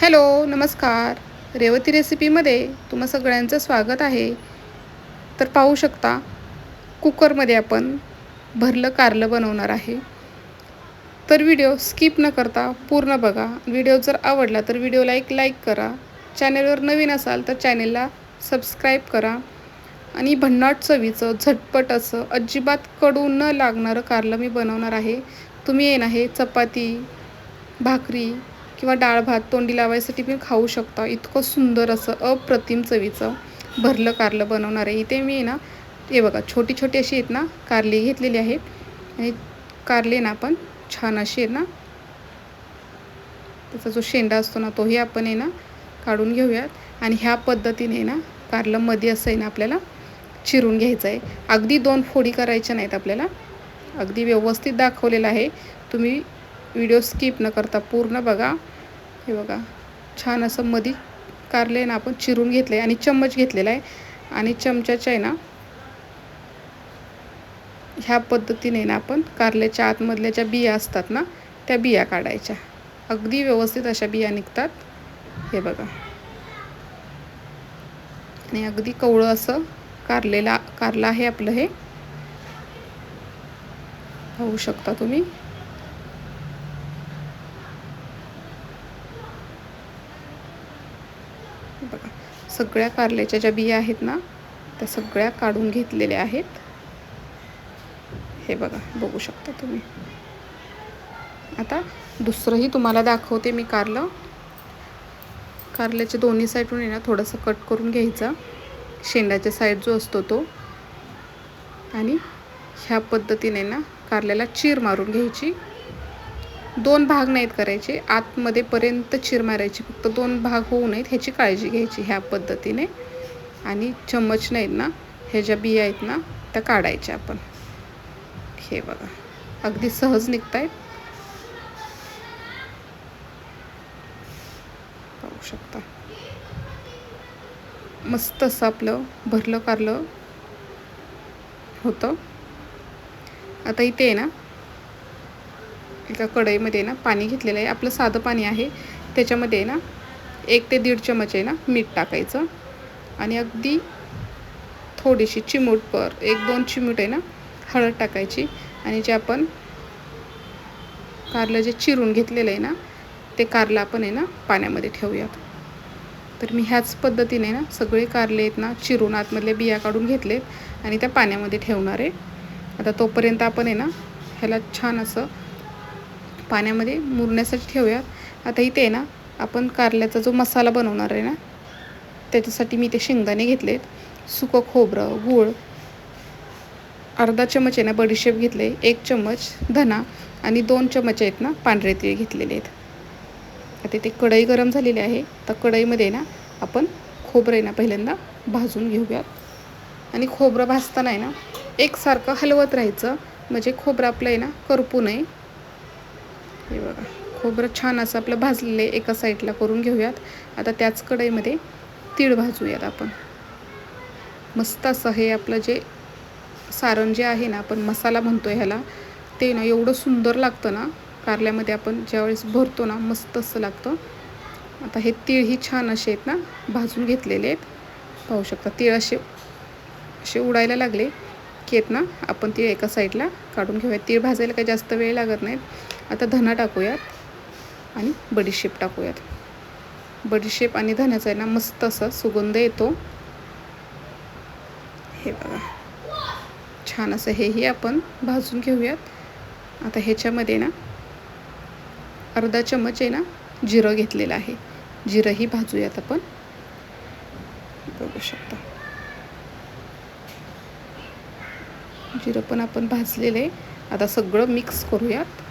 Hello नमस्कार. रेवती रेसिपीमध्ये तुम्हा सगळ्यांचं स्वागत आहे. तर पाहू शकता कुकरमध्ये आपण भरलं कारलं बनवणार आहे. तर व्हिडिओ स्किप न करता पूर्ण बघा. व्हिडिओ जर आवडला तर व्हिडिओला एक लाईक करा. चॅनेलवर नवीन असाल तर चॅनेलला सबस्क्राईब करा. आणि भन्नाट चवीचं झटपट असं अजिबात कडू न लागणारं कारलं मी बनवणार आहे. तुम्ही येणार आहे चपाती भाकरी किंवा डाळ भात तोंडी लावायसाठी पण खाऊ शकता. इतकं सुंदर असं अप्रतिम चवीचं भरलं कारलं बनवणार. आहे इथे मी ना हे बघा छोटी छोटी अशी आहेत ना कारली घेतलेली आहेत आणि कारले ना आपण छान अशी आहेत ना त्याचा जो शेंडा असतो ना तोही आपण आहे ना काढून घेऊयात. आणि ह्या पद्धतीने ना कारलं मध्ये असं आहे ना आपल्याला चिरून घ्यायचं आहे. अगदी दोन फोडी करायच्या नाहीत आपल्याला. अगदी व्यवस्थित दाखवलेलं आहे. तुम्ही व्हिडिओ स्किप न करता पूर्ण बघा. हे बघा छान असं मधी कारले ना आपण चिरून घेतलं आहे आणि चम्मच घेतलेला आहे. आणि चमच्याच्या आहे ना ह्या पद्धतीने ना आपण कारल्याच्या आतमधल्या ज्या बिया असतात ना त्या बिया काढायच्या. अगदी व्यवस्थित अशा बिया निघतात. हे बघा. आणि अगदी कवळं असं कारलेला कारलं आहे आपलं हे. पाहू शकता तुम्ही बघा सगळ्या कारल्याच्या ज्या बिया आहेत ना त्या सगळ्या काढून घेतलेल्या आहेत. हे बघा बघू शकता तुम्ही. आता दुसरंही तुम्हाला दाखवते मी कारलं. कारल्याच्या दोन्ही साईडून आहे ना थोडंसं कट करून घ्यायचा. शेंडाच्या साईड जो असतो तो. आणि ह्या पद्धतीने ना कारल्याला चीर मारून घ्यायची. दोन भाग नाहीत करायचे. आतमध्ये पर्यंत चिर मारायची. फक्त दोन भाग होऊ नयेत ह्याची काळजी घ्यायची ह्या पद्धतीने. आणि चम्मच नाहीत ना ह्या ज्या बिया आहेत ना त्या काढायच्या आपण. हे बघा. अगदी सहज निघत आहेत पाहू शकता. मस्त असं आपलं भरलं कारलं होतं. आता इथे आहे ना एका कढईमध्ये ना पाणी घेतलेलं आहे. आपलं साधं पाणी आहे. त्याच्यामध्ये ना एक ते दीड चमच आहे ना मीठ टाकायचं. आणि अगदी थोडीशी चिमूटपर एक दोन चिमूट आहे ना हळद टाकायची. आणि जे आपण कारलं जे चिरून घेतलेलं आहे ना ते कारलं आपण आहे ना पाण्यामध्ये ठेवूयात. तर मी ह्याच पद्धतीने ना सगळे कारले आहेत ना चिरून आतमधले बिया काढून घेतलेत. आणि त्या पाण्यामध्ये ठेवणार आहे. आता तोपर्यंत आपण आहे ना ह्याला छान असं पाण्यामध्ये मुरण्यासाठी ठेवूयात आता इथे आहे ना आपण कारल्याचा जो मसाला बनवणार आहे ना त्याच्यासाठी मी ते शेंगदाणे घेतलेत. सुकं खोबरं गूळ अर्धा चमच आहे ना बडीशेप घेतले एक चमच धना आणि दोन चमच आहेत ना पांढरे तीळ घेतलेले आहेत. आता ते कढई गरम झालेली आहे. तर कढईमध्ये ना आपण खोबरं आहे ना पहिल्यांदा भाजून घेऊयात. आणि खोबरं भाजताना आहे ना एकसारखं हलवत राहायचं. म्हणजे खोबरं आपलं आहे ना करपू नये. हे बघा खोबरं छान असं आपलं भाजलेलं आहे एका साईडला करून घेऊयात. आता त्याच कढईमध्ये तीळ भाजूयात आपण. मस्त असं हे आपलं जे सारण जे आहे ना आपण मसाला म्हणतो ह्याला ते ना एवढं सुंदर लागतं ना कारल्यामध्ये आपण ज्यावेळेस भरतो ना मस्त असं लागतं. आता हे तीळही छान असे आहेत ना भाजून घेतलेले आहेत. पाहू शकता तीळ असे असे उडायला लागले की आहेत ना आपण तीळ एका साईडला काढून घेऊयात. तीळ भाजायला काही जास्त वेळ लागत नाहीत. आता धना टाकूयात आणि बडीशेप टाकूयात. बडीशेप आणि धण्याचा आहे ना मस्त असा सुगंध येतो. हे बघा. छान असं हेही आपण भाजून घेऊयात. आता ह्याच्यामध्ये ना अर्धा चमच आहे ना जिरं घेतलेलं आहे. जिरंही भाजूयात आपण. बघू शकता. जिरं पण आपण भाजलेलं आहे. आता सगळं मिक्स करूयात.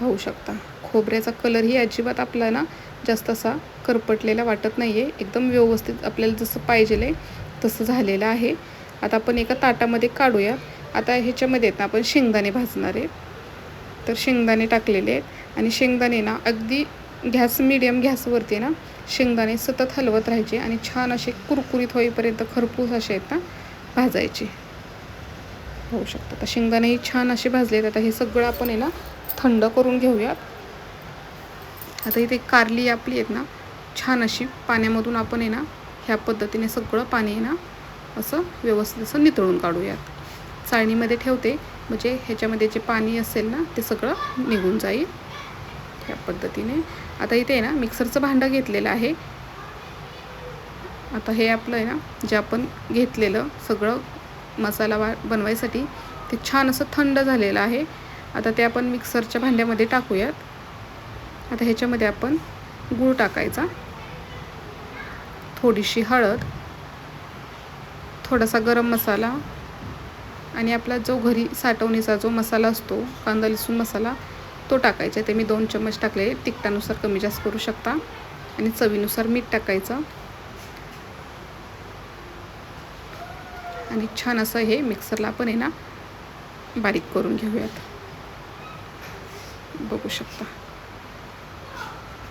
पाहू शकता. खोबऱ्याचा कलरही अजिबात आपला ना जास्त असा करपटलेला वाटत नाही आहे एकदम व्यवस्थित आपल्याला जसं पाहिजे आहे तसं झालेलं आहे. आता आपण एका ताटामध्ये काढूया. आता ह्याच्यामध्ये ना आपण शेंगदाणे भाजणार आहे. तर शेंगदाणे टाकलेले आहेत. आणि शेंगदाणे ना अगदी गॅस मिडियम गॅसवरती ना शेंगदाणे सतत हलवत राहायचे आणि छान असे कुरकुरीत होईपर्यंत खरपूस असे आहेत ना भाजायचे. होऊ शकतं. आता शेंगदाणेही छान असे भाजले आहेत आता हे सगळं आपण आहे ना थंड करून घेऊयात. आता इथे कारली आपली आहेत ना छान अशी पाण्यामधून आपण आहे ना ह्या पद्धतीने सगळं पाणी आहे ना असं व्यवस्थित असं नितळून काढूयात. चाळणीमध्ये ठेवते म्हणजे ह्याच्यामध्ये जे पाणी असेल ना ते सगळं निघून जाईल. ह्या पद्धतीने. आता इथे आहे ना मिक्सरचं भांडं घेतलेलं आहे. आता हे आपलं आहे ना जे आपण घेतलेलं सगळं मसाला वा बनवायसाठी ते छान असं थंड झालेलं आहे. आता ते आपण मिक्सरच्या भांड्यामध्ये टाकूयात. आता ह्याच्यामध्ये आपण गूळ टाकायचा. थोडीशी हळद थोडासा गरम मसाला आणि आपला जो घरी साठवणीचा जो मसाला असतो कांदा लसूण मसाला तो टाकायचा. ते मी दोन चम्मच टाकले तिखटानुसार कमी जास्त करू शकता. आणि चवीनुसार मीठ टाकायचं. आणि छान असं हे मिक्सरला आपण आहे ना बारीक करून घेऊयात. बघू शकता.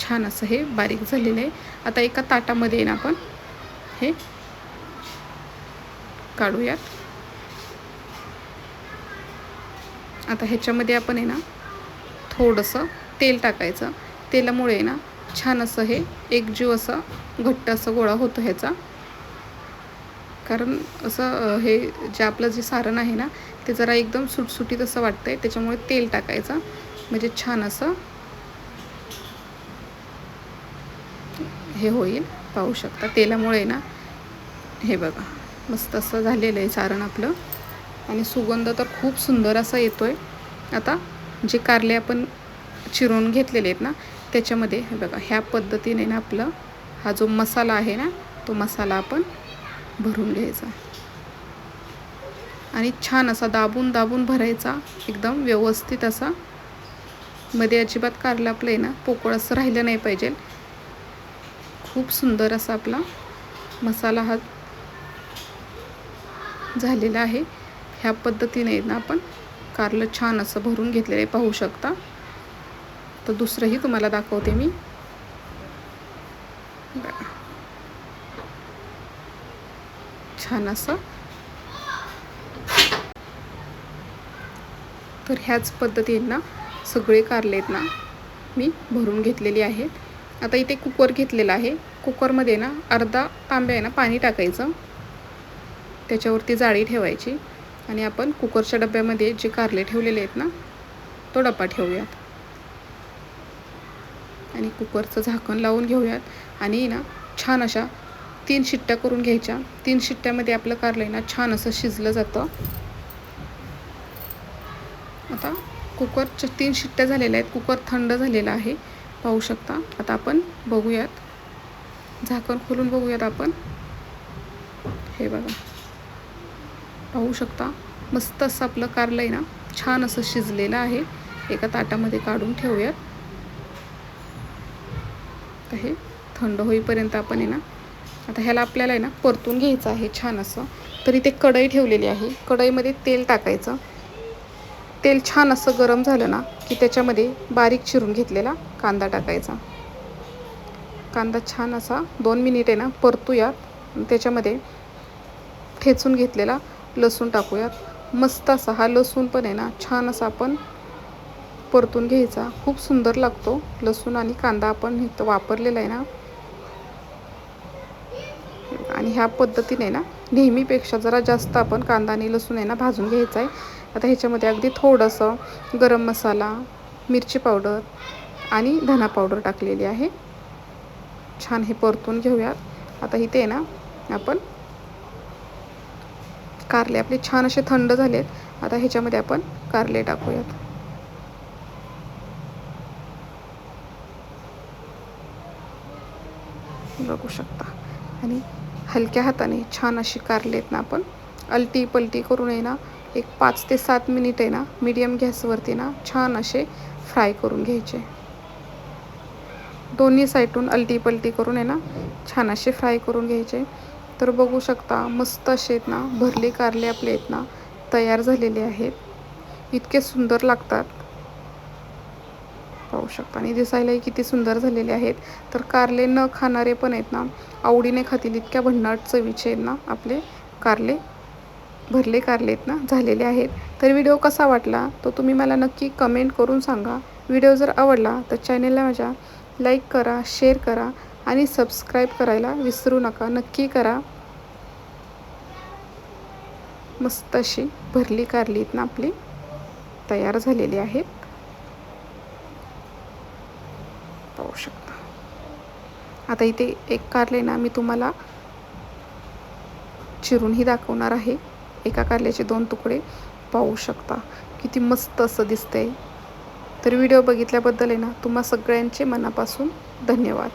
छान असं हे बारीक झालेलं आहे. आता एका ताटामध्ये आहे ना आपण हे काढूयात. आता ह्याच्यामध्ये आपण आहे ना थोडंसं तेल टाकायचं. तेलामुळे ना छान असं हे एकजीव असं घट्ट असं गोळा होतो ह्याचा. कारण असं हे जे आपलं जे सारण आहे ना ते जरा एकदम सुटसुटीत असं वाटतं आहे त्याच्यामुळे तेल टाकायचं. म्हणजे छान असं हे होईल पाहू शकता. तेलामुळे ना हे बघा मस्त असं झालेलं आहे सारण आपलं. आणि सुगंध तर खूप सुंदर असा येतो आहे आता जे कारले आपण चिरून घेतलेले आहेत ना त्याच्यामध्ये हे बघा ह्या पद्धतीने ना आपलं हा जो मसाला आहे ना तो मसाला आपण भरून घ्यायचा. आणि छान असा दाबून दाबून भरायचा एकदम व्यवस्थित असा मध्ये अजिबात कारलं आपलं आहे ना पोकळ असं राहिलं नाही पाहिजे. खूप सुंदर असा आपला मसाला हा झालेला आहे. ह्या पद्धतीने ना आपण कारलं छान असं भरून घेतलेलं आहे पाहू शकता. तर दुसरंही तुम्हाला दाखवते मी. छान असं. तर ह्याच पद्धतीने ना सगळे कारले आहेत ना. मी भरून घेतलेली आहेत. आता इथे कुकर घेतलेला आहे. कुकरमध्ये ना अर्धा तांब्या आहे ना पाणी टाकायचं. त्याच्यावरती जाळी ठेवायची. आणि आपण कुकरच्या डब्यामध्ये जे कारले ठेवलेले आहेत ना तो डब्बा ठेवूयात. आणि कुकरचं झाकण लावून घेऊयात. आणि ना छान अशा तीन शिट्ट्या करून घ्यायच्या. तीन शिट्ट्यामध्ये आपलं कारलं ना छान असं शिजलं जातं. आता कुकरच्या तीन शिट्ट्या झालेल्या आहेत. कुकर थंड झालेला आहे. पाहू शकता. आता आपण बघूयात. झाकण खोलून बघूयात आपण. हे बघा. पाहू शकता. मस्त असं आपलं कारलं आहे ना. छान असं शिजलेलं आहे. एका ताटामध्ये काढून ठेवूयात. हे थंड होईपर्यंत आपण आहे ना आता ह्याला आपल्याला आहे ना परतून घ्यायचं आहे छान असं. तर इथे कढई ठेवलेली आहे. कढईमध्ये तेल टाकायचं. तेल छान असं गरम झालं ना की त्याच्यामध्ये बारीक चिरून घेतलेला कांदा टाकायचा. कांदा छान असा दोन मिनिट आहे ना परतूयात. त्याच्यामध्ये ठेचून घेतलेला लसूण टाकूयात. मस्त असा हा लसूण पण आहे ना छान असा आपण परतून घ्यायचा. खूप सुंदर लागतो लसूण आणि कांदा आपण इथं वापरलेला आहे ना. आणि ह्या पद्धतीने ना नेहमीपेक्षा जरा जास्त आपण कांदा आणि लसूण आहे ना भाजून घ्यायचा आहे. आता ह्याच्यामध्ये अगदी थोडंसं गरम मसाला मिरची पावडर आणि धना पावडर टाकलेली आहे. छान हे परतून घेऊयात. आता इथे आहे ना आपण कारले आपले छान असे थंड झालेत. आता ह्याच्यामध्ये आपण कारले टाकूयात. बघू शकता. आणि हलक्या हाताने छान अशी कारलेत ना आपण. अलटी पलटी करून आहे ना. एक पाच ते सात मिनिट आहे ना मीडियम गॅसवरती ना छान असे फ्राय करून घ्यायचे. दोन्ही साईडून अलटी पलटी करून आहे ना छान असे फ्राय करून घ्यायचे. तर बघू शकता मस्त असे आहेत ना भरले कारले आपले आहेत ना तयार झालेले आहेत. इतके सुंदर लागतात. पाहू शकता आणि दिसायलाही किती सुंदर झालेले आहेत. तर कारले न खाणारे पण आहेत ना आवडीने खातील इतक्या भन्नाट चवीचे आहेत ना आपले कारले. भरले कारलेत ना झालेले आहेत. तर व्हिडिओ कसा वाटला तो तुम्ही मला नक्की कमेंट करून सांगा. व्हिडिओ जर आवडला तर चॅनेलला माझ्या लाईक करा शेअर करा आणि सबस्क्राईब करायला विसरू नका. नक्की करा. मस्त अशी भरली कारली आहेत ना आपली. तयार झालेली आहेत. पाहू शकता. आता इथे एक कारले ना मी तुम्हाला चिरूनही दाखवणार आहे. एका कारल्याचे दोन तुकडे पाहू शकता. किती मस्त असं दिसतंय. तर व्हिडिओ बघितल्याबद्दल आहे ना तुम्हा सगळ्यांचे मनापासून धन्यवाद.